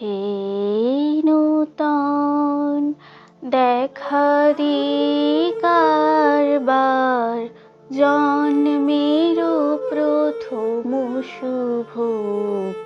হে নূতন দেখা দি কারবার জন্মেরও প্রথম শুভক্ষণ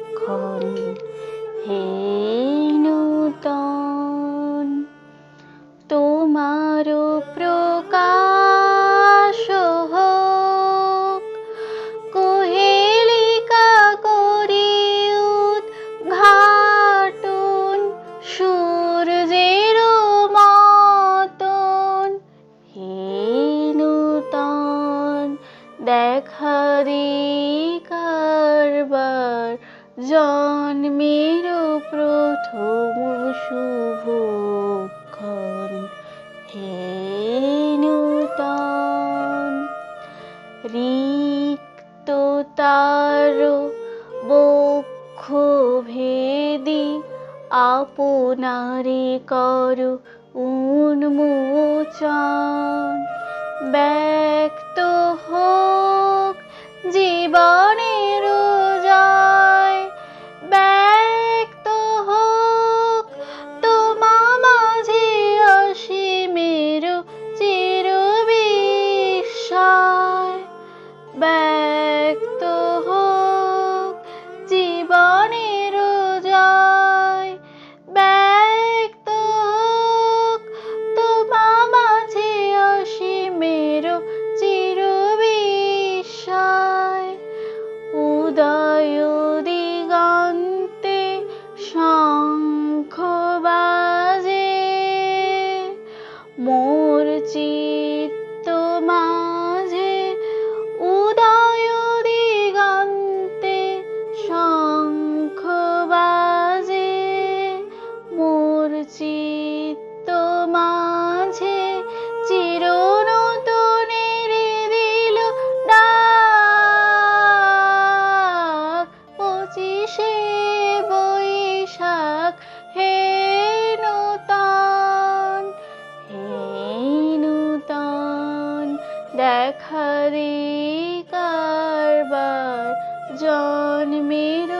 দেখা কারবার, জন্মের প্রথম শুভক্ষণ হে নূতন, রিক্ত তার বক্ষ ভেদি আপনারে কর উন্মোচন। ব্যক্ত ব্যক্ত আসে বৈশাখ হে নূতন হে নূতন দেখা রে কারবার জন্মের